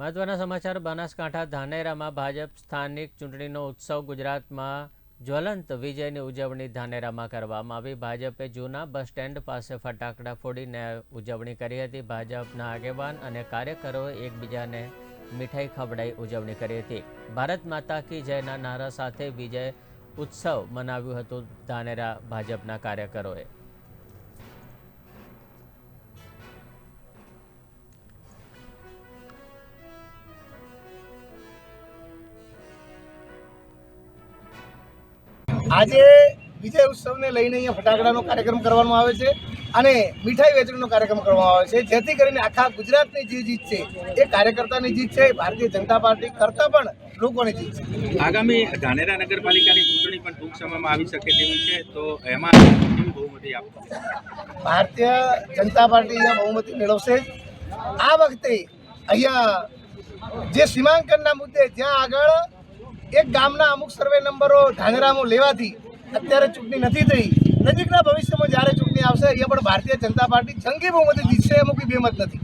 મહત્વના સમાચાર, બનાસકાંઠા ધાનેરામાં ભાજપ સ્થાનિક ચૂંટણીનો ઉત્સવ ગુજરાતમાં જ્વલંત વિજયની ઉજવણી ધાનેરામાં કરવામાં આવી. ભાજપે જૂના બસ સ્ટેન્ડ પાસે ફટાકડા ફોડીને ઉજવણી કરી હતી. ભાજપના આગેવાન અને કાર્યકરોએ એકબીજાને મીઠાઈ ખવડાવી ઉજવણી કરી હતી. ભારત માતા કી જયના નારા સાથે વિજય ઉત્સવ મનાવ્યું હતું ધાનેરા ભાજપના કાર્યકરોએ. આજે વિજય ઉત્સવને લઈને અહીંયા ફટાકડાનો કાર્યક્રમ કરવામાં આવે છે અને મીઠાઈ વેચણીનો કાર્યક્રમ કરવામાં આવે છે. જેથી કરીને આખા ગુજરાતની જે જીત છે એ કાર્યકર્તાની જીત છે ભારતીય જનતા પાર્ટી કરતાં પણ લોકોની જીત છે. આગામી ધાનેરા નગરપાલિકાની ચૂંટણી પણ ટૂંક સમયમાં આવી શકે તેવી છે તો એમાં બહુમતી આપશે ભારતીય જનતા પાર્ટી અહીંયા બહુમતી મેળવશે. આ વખતે અહીંયા જે સીમાંકનના મુદ્દે જ્યાં આગળ એક ગામના અમુક સર્વે નંબરો ધાંગરામાં લેવાથી અત્યારે ચૂંટણી નથી થઈ. નજીકના ભવિષ્યમાં જ્યારે ચૂંટણી આવશે, અહીંયા પણ ભારતીય જનતા પાર્ટી જંગી બહુમતી જીતશે એમ કોઈ બેમત નથી.